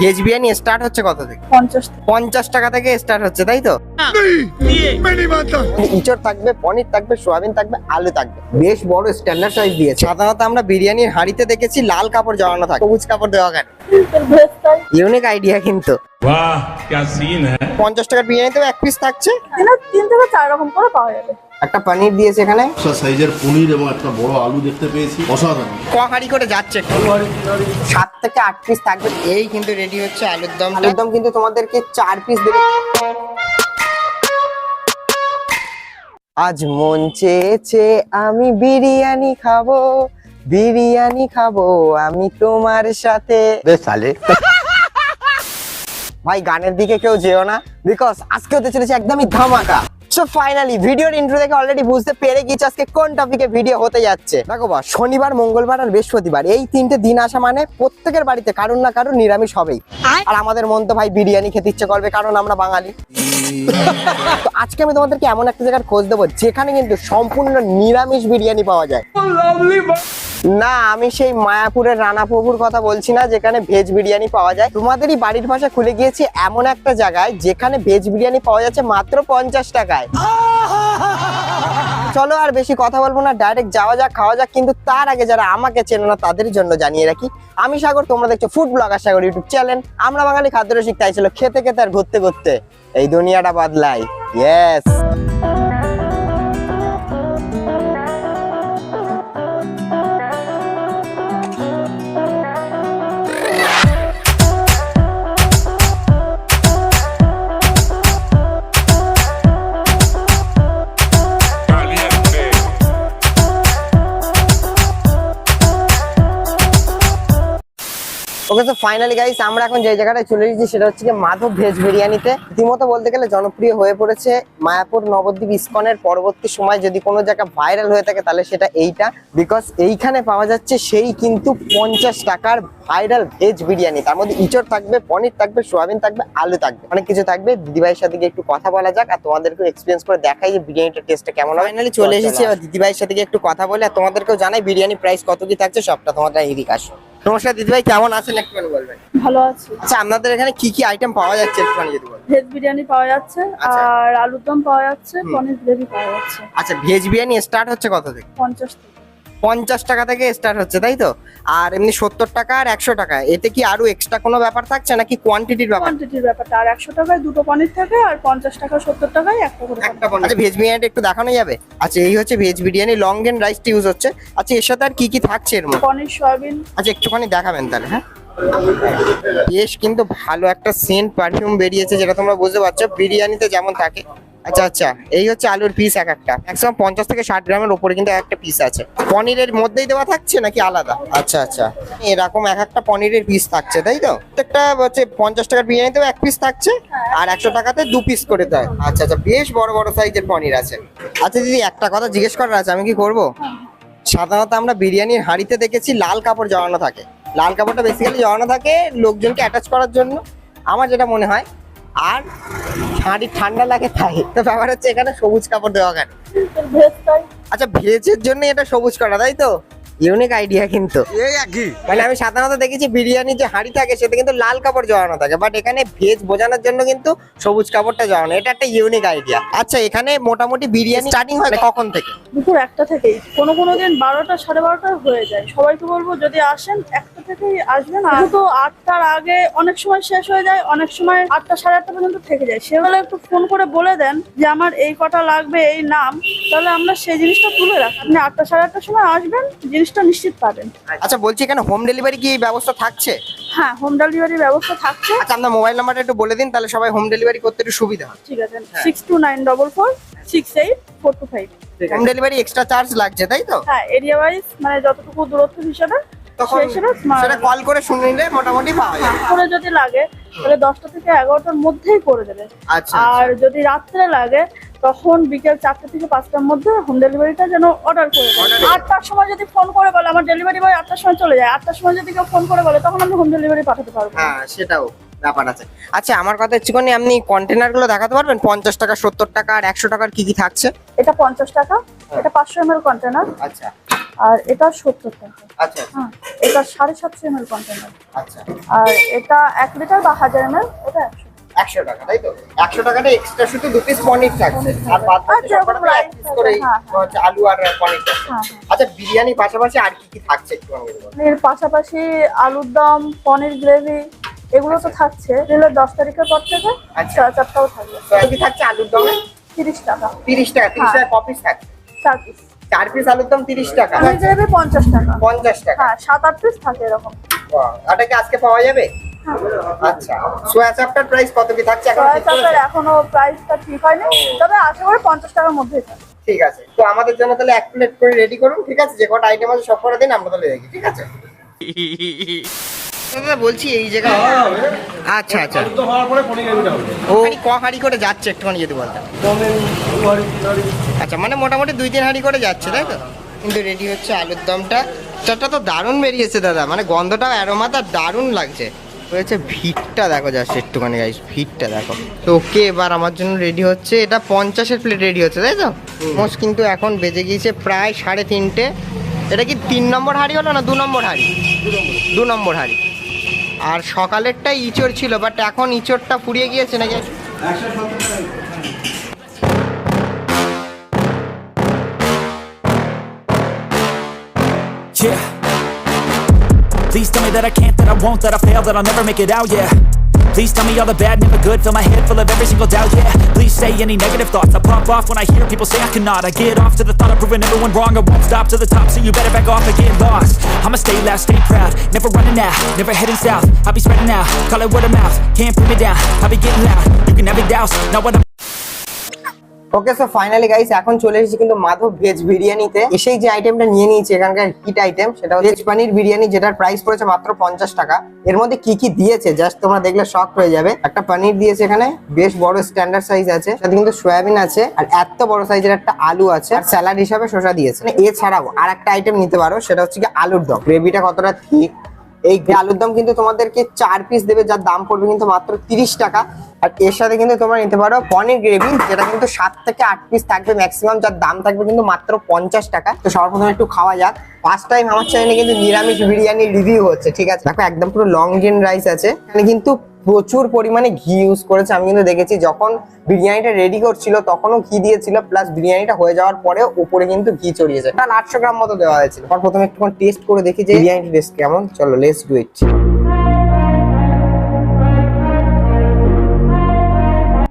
Veg biryani start হচ্ছে কত থেকে? পঞ্চাশ পঞ্চাশ টাকা থেকে স্টার্ট হচ্ছে তাই তো? ইঁচড় থাকবে পনির থাকবে সোয়াবিন থাকবে আলু থাকবে। বেশ বড় স্ট্যান্ডার্ড দিয়েছে। আমরা বিরিয়ানির হাঁড়িতে দেখেছি লাল কাপড় জড়ানো থাকে সবুজ কাপড় দেওয়া ইউনিক আইডিয়া কিন্তু। পঞ্চাশ টাকার বিরিয়ানিতেও এক পিস থাকছে? তিন থেকে চার রকম করে পাওয়া যাবে। একটা পনির দিয়েছে এখানে। সাইজের পনির এবং একটা বড় আলু দেখতে পেয়েছি। অসাধারণ। ক হাঁড়ি করে যাচ্ছে। সাত থেকে আট পিস থাকবে। এই কিন্তু রেডি হচ্ছে আলুর দম আলুর দম কিন্তু তোমাদেরকে চার পিস দেবে। আজ মন চেয়েছে আমি বিরিয়ানি খাব বিরিয়ানি খাব আমি তোমার সাথে। ভাই গানের দিকে কেউ যেও না। বিকজ আজকে হতে চলেছে একদমই ধামাকা। সো ফাইনালি ভিডিওর ইন্ট্রো থেকে অলরেডি বুঝতে পেরে গেছি আজকে কোন টপিকে ভিডিও হতে যাচ্ছে। দেখো বা শনিবার মঙ্গলবার আর বৃহস্পতিবার এই তিনটে দিন আসা মানে প্রত্যেকের বাড়িতে কারুর না কারুর নিরামিষ হবেই। আর? আমাদের মন তো ভাই বিরিয়ানি খেতে ইচ্ছে করবে কারণ আমরা বাঙালি। তো আজকে আমি তোমাদেরকে এমন একটা জায়গার খোঁজ দেবো যেখানে কিন্তু সম্পূর্ণ নিরামিষ বিরিয়ানি পাওয়া যায়। না আমি সেই মায়াপুরের রানাপ্রভুর কথা বলছি না যেখানে ভেজ বিরিয়ানি পাওয়া যায়। তোমাদেরই বাড়ির ভাষা খুলে গিয়েছি এমন একটা জায়গায় যেখানে ভেজ বিরিয়ানি পাওয়া যাচ্ছে মাত্র পঞ্চাশ টাকায়। চলো আর বেশি কথা বলব না ডাইরেক্ট যাওয়া যাক, খাওয়া যাক, কিন্তু তার আগে যারা আমাকে চেনে না, তাদের জন্য জানিয়ে রাখি, আমি সাগর, তোমরা দেখছ food blogger Sagar YouTube channel আমরা বাঙালি খাদ্য রসিক তাই ছিল খেতে খেতে আর ঘুরতে ঘুরতে, এই দুনিয়াটা বদলাই ইয়েস ওকে তো ফাইনালি গাইস আমরা এখন যে জায়গাটায় চলে এসেছি সেটা হচ্ছে কি মাধব ভেজ বিরিয়ানিতে। রীতিমতো বলতে গেলে জনপ্রিয় হয়ে পড়েছে মায়াপুর নবদ্বীপ ইস্কনের পরবর্তী সময়। যদি কোনো জায়গা ভাইরাল হয়ে থাকে তাহলে সেটা এইটা। বিকজ এইখানে পাওয়া যাচ্ছে সেই কিন্তু পঞ্চাশ টাকার ভাইরাল ভেজ বিরিয়ানি। তার মধ্যে ইঁচড় থাকবে পনির থাকবে সোয়াবিন থাকবে আলু থাকবে। অনেক কিছু থাকবে। দিদিভাইয়ের সাথে গিয়ে একটু কথা বলা যাক আর তোমাদেরকে এক্সপিরিয়েন্স করে দেখাই যে বিরিয়ানিটার টেস্টটা কেমন হয়। ফাইনালি চলে এসেছি এবার দিদিভাইয়ের সাথে গিয়ে একটু কথা বলে আর তোমাদেরকেও জানাই বিরিয়ানি প্রাইস কত কি থাকছে সবটা তোমাদের এদিকে আসো। নমস্কার দিদিভাই কেমন আছেন একটুখানি বলবেন? ভালো আছি। আচ্ছা আপনাদের এখানে কি কি আইটেম পাওয়া যাচ্ছে একটুখানি যদি বলেন? ভেজ বিরিয়ানি পাওয়া যাচ্ছে আচ্ছা। আর আলুর দম পাওয়া যাচ্ছে পনির গ্রেভি পাওয়া যাচ্ছে। আচ্ছা ভেজ বিরিয়ানি স্টার্ট হচ্ছে কত থেকে? পঞ্চাশ থেকে। পঞ্চাশ টাকা থেকে স্টার্ট হচ্ছে তাই তো? আর এমনি সত্তর টাকা আর একশো টাকা এতে কি আরও এক্সট্রা কোনো ব্যাপার থাকছে নাকি কোয়ান্টিটির ব্যাপার? কোয়ান্টিটির ব্যাপারটা আর একশো টাকায় দুটো পনির থাকে আর পঞ্চাশ টাকা সত্তর টাকায় একটা করে একটা পণ্য আচ্ছা ভেজ বিরিয়ানিটা একটু দেখানো যাবে? আচ্ছা এই হচ্ছে veg biryani long and rice use হচ্ছে। আচ্ছা এর সাথে আর কি কি থাকছে এর মধ্যে? পনির সয়াবিন। আচ্ছা একটুখানি দেখাবেন তাহলে হ্যাঁ? বেশ কিন্তু ভালো একটা সেন্ট পারফিউম বেরিয়েছে যেটা তোমরা বুঝতে পারছ বিরিয়ানিতে যেমন থাকে। আচ্ছা আচ্ছা। এই হচ্ছে আলুর পিস এক একটা। একশো পঞ্চাশ থেকে ষাট গ্রামের উপরে কিন্তু একটা পিস আছে। পনিরের মধ্যেই দেওয়া থাকছে নাকি আলাদা? আচ্ছা আচ্ছা। এরকম এক একটা পনিরের পিস থাকছে তাই তো? একটা হচ্ছে পঞ্চাশ টাকার বিরিয়ানিতেও এক পিস থাকছে আর একশো টাকাতে দু পিস করে দেয়। আচ্ছা আচ্ছা। বেশ বড় বড় সাইজের পনির আছে। আচ্ছা দিদি একটা কথা জিজ্ঞেস করার আছে আমি কি করব? সাধারণত আমরা বিরিয়ানির হাঁড়িতে দেখেছি লাল কাপড় জড়ানো থাকে। লাল কাপড়টা বেসিক্যালি জড়ানো থাকে লোকজনকে অ্যাটাচ করার জন্য। আমার যেটা মনে হয় আর হাঁড়ি ঠান্ডা লাগে তাই। তো ব্যাপার হচ্ছে এখানে সবুজ কাপড় দেওয়া কেন? আচ্ছা ভেজের জন্য এটা সবুজ করা তাই তো? ইউনিক আইডিয়া কিন্তু। মানে আমি সাধারণত দেখেছি বিরিয়ানি যে হাঁড়ি থাকে সেটা কিন্তু লাল কাপড় জড়ানো থাকে। বাট এখানে ভেজ বোঝানোর জন্য কিন্তু সবুজ কাপড়টা জড়ানো। এটা একটা ইউনিক আইডিয়া আচ্ছা এখানে মোটামুটি বিরিয়ানি স্টার্টিং হয় কখন? থেকে? দুপুর একটা থেকেই। কোনো কোনো দিন বারোটা সাড়ে বারোটা হয়ে যায়। সবাইকে বলব যদি আসেন একটা থেকেই আসবেন। আর তো আটটার আগে অনেক সময় শেষ হয়ে যায় অনেক সময় আটটা সাড়ে আটটা পর্যন্ত থেকে যায়। সেবেলা একটু ফোন করে বলে দেন যে আমার এই কটা লাগবে এই নাম। তাহলে আমরা সেই জিনিসটা তুলে রাখি। আপনি আটটা সাড়ে আটটার সময় আসবেন জিনিসটা নিশ্চিত পাবেন। আচ্ছা বলছি এখানে হোম ডেলিভারি কি ব্যবস্থা থাকছে? হ্যাঁ হোম ডেলিভারির ব্যবস্থা থাকছে। আচ্ছা আপনার মোবাইল নাম্বারটা একটু বলে দিন তাহলে সবাই হোম ডেলিভারি করতে একটু সুবিধা হয়। ঠিক আছে six two nine double four six eight four two five home delivery extra charge লাগছে তাই তো? হ্যাঁ এরিয়া ওয়াইজ মানে যতটুকু দূরত্ব হিসাবে তখন হিসেবে সেটা কল করে শুনে নিলে মোটামুটি পাওয়া যাবে। করে যদি লাগে তাহলে দশটা থেকে এগারোটার মধ্যেই করে দেবে। আচ্ছা। আর যদি রাত্রে লাগে তখন বিকেল চারটে থেকে পাঁচটার মধ্যে হোম ডেলিভারিটা যেন অর্ডার করে দেয়। আটটার সময় যদি ফোন করে বলে আমার ডেলিভারি বয় আটটার সময় চলে যায় আটটার সময় যদি কেউ ফোন করে বলে তখন আমি হোম ডেলিভারি পাঠাতে পারব। হ্যাঁ সেটাও ব্যাপার আছে। আচ্ছা আমার কথা হচ্ছে আপনি কন্টেনারগুলো দেখাতে পারবেন? পঞ্চাশ টাকা সত্তর টাকা আর একশো টাকার কি কি থাকছে? এটা পঞ্চাশ টাকা এটা পাঁচশো এম কন্টেনার আচ্ছা। আর এটা সত্তর টাকা। আচ্ছা হ্যাঁ এটা সাড়ে সাতশো এম কন্টেনার আচ্ছা। আর এটা এক লিটার বা হাজার এম এল ওটা একশো টাকা তাই তো? একশো টাকাটা এক্সট্রা শুধু দু পিস পনির থাকছে। আর বাদ আচ্ছা, করে হ্যাঁ, হ্যাঁ। হচ্ছে আলু আর পনির হ্যাঁ আচ্ছা বিরিয়ানির পাশাপাশি আর কি কি থাকছে একটু এর পাশাপাশি আলুর দম পনির গ্রেভি এগুলো তো থাকছে। এগুলো দশ তারিখের পর থেকে আচ্ছা। চারটাও থাকবে। কি থাকছে আলুর দমে? তিরিশ টাকা। তিরিশ টাকা তিরিশ। টাকা কপিস থাকছে? চার পিস চার পিস আলুর দম তিরিশ টাকা। পনির গ্রেভি পঞ্চাশ টাকা। পঞ্চাশ টাকা। হ্যাঁ সাত আট পিস থাকে এরকম। ওটা কি আজকে পাওয়া যাবে? আচ্ছা। সোয়া চাপটার প্রাইস কত কি থাকছে এখন? ঠিক করেছ? এখনও প্রাইসটা ঠিক হয়নি তবে আশা করি পঞ্চাশ টাকার মধ্যেই থাকে ঠিক আছে। তো আমাদের জন্য তাহলে এক প্লেট করে রেডি করুন ঠিক আছে? যে কটা আইটেম আছে সব করে দিন আমরা তাহলে দেখি ঠিক আছে? দাদা বলছি এই জায়গায় আচ্ছা আচ্ছা। তো হওয়ার পরে ও ক হাঁড়ি করে যাচ্ছে একটুখানি যদি বলতেন। আচ্ছা মানে মোটামুটি দুই তিন হাঁড়ি করে যাচ্ছে তাই তো? কিন্তু রেডি হচ্ছে আলুর দমটা। চারটা তো দারুণ বেরিয়েছে দাদা। মানে গন্ধটাও অ্যারোমাটা দারুণ লাগছে। হয়েছে ভিটটা দেখো জাস্ট একটুখানি গাইস ভিটটা দেখো। তো ওকে এবার আমার জন্য রেডি হচ্ছে এটা পঞ্চাশের প্লেট রেডি হচ্ছে তাই তো? মোস্ট কিন্তু এখন বেজে গিয়েছে প্রায় সাড়ে তিনটে। এটা কি তিন নম্বর হাঁড়ি হলো না দু নম্বর হাঁড়ি? দু নম্বর। হাঁড়ি। আর সকালেরটা ইঁচড় ছিল বাট এখন ইঁচড়টা ফুরিয়ে গিয়েছে নাকি? Yeah. Please tell me that I can't, that I won't, that I fail, that I'll never make it out, yeah. Please tell me all the bad, never good, fill my head full of every single doubt, yeah. Please say any negative thoughts, I pop off when I hear people say I cannot. I get off to the thought of proving everyone wrong, I won't stop to the top, so you better back off and get lost. I'ma stay loud, stay proud, never running out, never heading south. I'll be spreading out, call it word of mouth, can't put me down, I'll be getting loud. You can have douse, not what I'm okay so finally guys এখন চলে এসেছি কিন্তু Madhav veg বিরিয়ানিতে। এসেই যে আইটেমটা নিয়ে নিয়েছি, এখানকার হিট আইটেম সেটা ভেজ পানির বিরিয়ানি, যেটার প্রাইস পড়েছে মাত্র পঞ্চাশ টাকা। এর মধ্যে কি কি দিয়েছে জাস্ট তোমরা দেখলে শক হয়ে যাবে। একটা পনির দিয়েছে এখানে, বেশ বড় স্ট্যান্ডার্ড সাইজ আছে। সাথে কিন্তু সয়াবিন আছে, আর এত বড় সাইজের একটা আলু আছে, আর স্যালাড হিসাবে শসা দিয়েছে। মানে এছাড়াও আর একটা আইটেম নিতে পারো, সেটা হচ্ছে কি আলুর দম। গ্রেভিটা কতটা ঠিক এই আলুর দম কিন্তু তোমাদেরকে চার পিস দেবে, যার দাম পড়বে কিন্তু মাত্র তিরিশ টাকা। আর এর সাথে কিন্তু তোমরা নিতে পারো পনির গ্রেভি, যেটা কিন্তু সাত থেকে আট পিস থাকবে ম্যাক্সিমাম যার দাম থাকবে কিন্তু মাত্র পঞ্চাশ টাকা। তো সর্বপ্রথম একটু খাওয়া যাক। ফার্স্ট টাইম আমার চ্যানেলে কিন্তু নিরামিষ বিরিয়ানি রিভিউ হচ্ছে, ঠিক আছে? দেখো, একদম পুরো লং জিন রাইস আছে। এখানে কিন্তু প্রচুর পরিমাণে ঘি ইউজ করেছে, আমি কিন্তু দেখেছি। যখন বিরিয়ানিটা রেডি করছিল, তখনও ঘি দিয়েছিল প্লাস বিরিয়ানিটা হয়ে যাওয়ার পরে উপরে কিন্তু ঘি ছড়িয়েছে। তার আটশো গ্রাম মতো দেওয়া হয়েছিল। প্রথমে একটু টেস্ট করে দেখি যে বিরিয়ানি টেস্ট কেমন। চলো লেস ডু ইট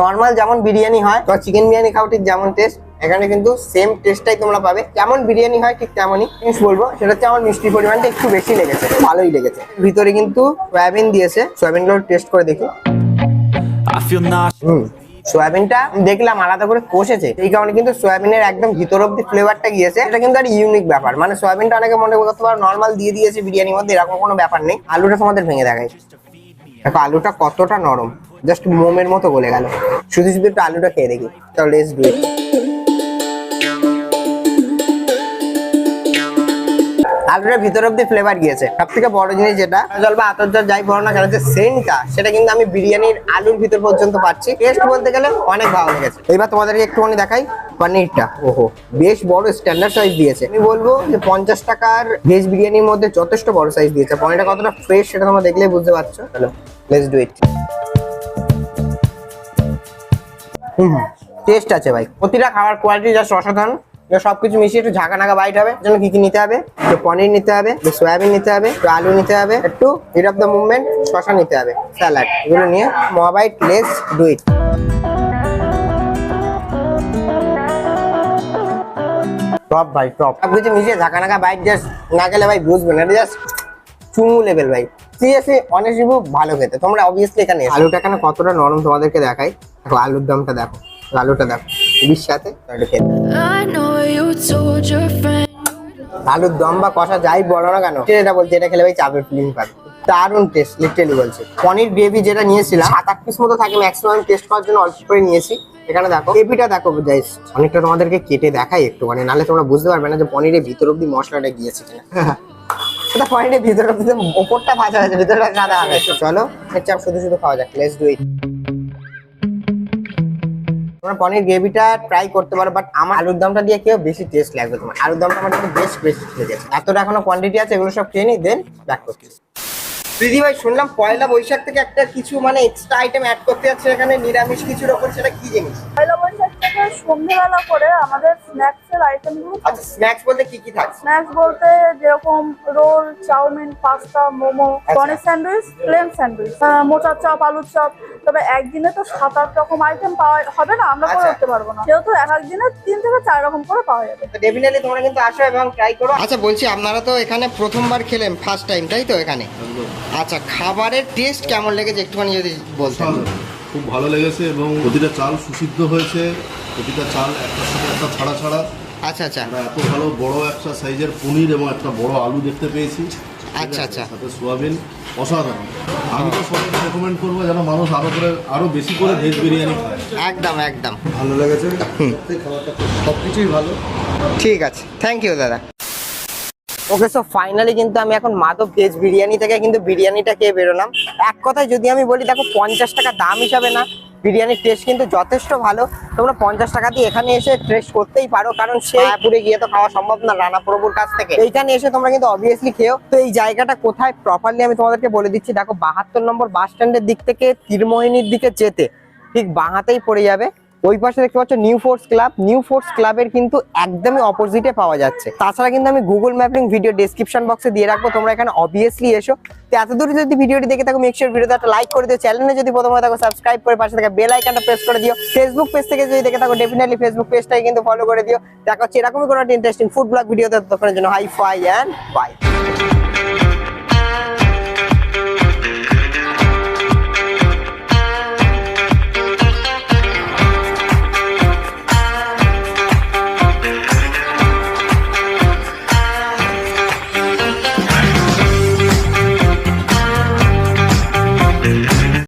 নর্মাল যেমন বিরিয়ানি হয় বা চিকেন বিরিয়ানি খাও ঠিক যেমন টেস্ট এখানে কিন্তু সেম টেস্টটাই তোমরা পাবে। যেমন বিরিয়ানি হয় ঠিক তেমনই জিনিস বলব। সেটা হচ্ছে আমার মিষ্টির পরিমাণটা একটু বেশি লেগেছে ভালোই লেগেছে। ভিতরে কিন্তু সয়াবিন দিয়েছে সয়াবিনগুলো টেস্ট করে দেখি. হুম সয়াবিনটা দেখলাম আলাদা করে কষেছে এই কারণে কিন্তু সয়াবিনের একদম ভিতর অব্দি ফ্লেভারটা গিয়েছে। এটা কিন্তু আর ইউনিক ব্যাপার মানে সয়াবিনটা অনেকে মনে করতে পারো নর্মাল দিয়ে দিয়েছে বিরিয়ানির মধ্যে এরকম কোনো ব্যাপার নেই। আলুটা তোমাদের ভেঙে দেখাই। দেখো আলুটা কতটা নরম। জাস্ট মোমের মতো গলে গেল। শুধু শুধু একটু আলুটা খেয়ে দেখি। চলো লেটস ডু ইট আলুটার ভিতর অব্দি ফ্লেভার গিয়েছে। সব থেকে বড় জিনিস যেটা, জল বা আতর জল যাই বলো না কেন সেন্টটা সেটা কিন্তু আমি বিরিয়ানির আলুর ভিতর পর্যন্ত পাচ্ছি। টেস্ট বলতে গেলে অনেক ভালো লেগেছে। এবার তোমাদেরকে একটুখানি দেখাই পনিরটা। ওহো, বেশ বড় স্ট্যান্ডার্ড সাইজ দিয়েছে। আমি বলব যে পঞ্চাশ টাকার ভেজ বিরিয়ানির মধ্যে যথেষ্ট বড় সাইজ দিয়েছে। পনিরটা কতটা ফ্রেশ সেটা তোমরা দেখলেই বুঝতে পারছ। চলো let's do it hmm. Taste আছে ভাই। প্রতিটা খাবার কোয়ালিটি জাস্ট অসাধারণ। সবকিছু মিশিয়ে একটু ঝাঁকা নাকা বাইট হবে। জন্য কি কি নিতে হবে? একটু পনির নিতে হবে একটু সয়াবিন নিতে হবে একটু আলু নিতে হবে একটু হিট অফ দ্য মুভমেন্ট শশা নিতে হবে স্যালাড এগুলো নিয়ে মোবাইট লেস ডু ইট টপ ভাই টপ সব কিছু মিশিয়ে ঝাঁকা নাকা বাইট জাস্ট না গেলে ভাই বুঝবেন এটা জাস্ট চুমু লেভেল ভাই। সিরিয়াসলি অনেক ভালো খেতে। তোমরা অবভিয়াসলি এখানে আলুটা এখানে কতটা নরম তোমাদেরকে দেখাই। দেখো আলুর দামটা দেখো আলুটা দেখো ইলিশ সাথে. আলুর দম বা কষা যাই বলো না কেন এটা বলছে এটা খেলে ভাই চাপের ফিলিং পাবে। দারুণ টেস্ট লিটারালি বলছে। পনির গ্রেভি যেটা নিয়েছিলাম সাত আট পিস মতো থাকে ম্যাক্সিমাম টেস্ট করার জন্য অল্প করে নিয়েছি। এখানে দেখো গ্রেভিটা দেখো জাইস অনেকটা তোমাদেরকে কেটে দেখাই একটু মানে নাহলে তোমরা বুঝতে পারবে না যে পনিরের ভিতর অব্দি মশলাটা গিয়েছে কিনা। এটা পনিরের ভিতর অব্দি ওপরটা ভাজা হয়েছে ভিতরটা সাদা হবে। চলো চাপ শুধু শুধু খাওয়া যাক লেটস ডু ইট তোমরা পনির গ্রেভিটা ট্রাই করতে পারো বাট আমার আলুর দমটা দিয়ে কেউ বেশি টেস্ট লাগবে তোমার। আলুর দমটা আমার বেশ, বেশি লেগেছে। এতটা এখনও কোয়ান্টিটি আছে, এগুলো সব খেয়ে নিই দেন ব্যাক করছি। দিদি ভাই শুনলাম পয়লা বৈশাখ থেকে একটা কিছু মানে এক্সট্রা আইটেম অ্যাড করতে যাচ্ছে এখানে নিরামিষ কিছুর ওপর সেটা কি জিনিস? পয়লা বৈশাখ থেকে সন্ধ্যেবেলা করে আমাদের স্ন্যাক্স এর আইটেমগুলো আচ্ছা স্ন্যাক্স বলতে কি কি থাকছে স্ন্যাক্স বলতে যেরকম রোল চাউমিন পাস্তা মোমো আচ্ছা। পনির স্যান্ডউইচ প্লেন স্যান্ডউইচ মোচার চপ আলুর চপ তবে একদিনে তো সাত আট রকম আইটেম পাওয়া হবে না আমরা করে আচ্ছা। উঠতে পারব না। যেহেতু এক একদিনে তিন থেকে চার রকম করে পাওয়া যাবে। ডেফিনেটলি তোমরা কিন্তু আসো এবং ট্রাই করো। আচ্ছা বলছি আপনারা তো এখানে প্রথমবার খেলেন ফার্স্ট টাইম তাই তো এখানে? আচ্ছা খাবারের টেস্ট কেমন লেগেছে? একটুখানি যদি বলতেন। খুব ভালো লেগেছে এবং প্রতিটা চাল সুসিদ্ধ হয়েছে। প্রতিটা চাল একটা সাথে একটা ছাড়া ছাড়া। আচ্ছা আচ্ছা। আমরা এত ভালো বড় একটা সাইজের পনির এবং একটা বড় আলু দেখতে পেয়েছি। আচ্ছা, আচ্ছা। সাথে সোয়াবিন। অসাধারণ। আমি তো সবাইকে রেকমেন্ড করব যেন মানুষ আরও করে আরও বেশি করে ভেজ বিরিয়ানি খায়। একদম একদম। ভালো লেগেছে। খাবারটা সব কিছুই ভালো। ঠিক আছে। থ্যাংক ইউ দাদা। ওকে সো ফাইনালি কিন্তু আমি এখন মাধব ভেজ বিরিয়ানি থেকে কিন্তু বিরিয়ানিটা খেয়ে বেরোলাম। এক কথায় যদি আমি বলি দেখো পঞ্চাশ টাকা দাম হিসাবে না বিরিয়ানির টেস্ট কিন্তু যথেষ্ট ভালো। তোমরা পঞ্চাশ টাকা দিয়ে এখানে এসে টেস্ট করতেই পারো কারণ সে মায়াপুরে গিয়ে তো খাওয়া সম্ভব না রানা প্রভুর কাছ থেকে। এইখানে এসে তোমরা কিন্তু অবভিয়াসলি খেও তো এই জায়গাটা কোথায় প্রপারলি আমি তোমাদেরকে বলে দিচ্ছি দেখো বাহাত্তর নম্বর বাস স্ট্যান্ডের দিক থেকে তীরমোহিনীর দিকে যেতে ঠিক বাঁহাতেই পড়ে যাবে। ওই পাশে দেখতে পাচ্ছ new force club new force ক্লাবের কিন্তু একদমই অপোজিটে পাওয়া যাচ্ছে। তাছাড়া কিন্তু আমি গুগল ম্যাপিং ভিডিও ডেসক্রিপশন বক্সে দিয়ে রাখব। তোমরা এখানে অবভিয়াসলি এসো। তো এত দূরে যদি ভিডিওটি দেখে থাকো মেক শিওর ভিডিওতে একটা লাইক করে দিও। চ্যানেলে যদি প্রথমে থাকো সাবস্ক্রাইব করে পাশে থাকা বেল আইকনটা প্রেস করে দিও। ফেসবুক পেজ থেকে যদি দেখে থাকো ডেফিনেটলি ফেসবুক পেজটাই কিন্তু ফলো করে দিও। দেখা হচ্ছে এরকমই কোনো একটা ইন্টারেস্টিং ফুড ব্লগ ভিডিওতে ততক্ষণের জন্য হাই ফাই অ্যান্ড বাই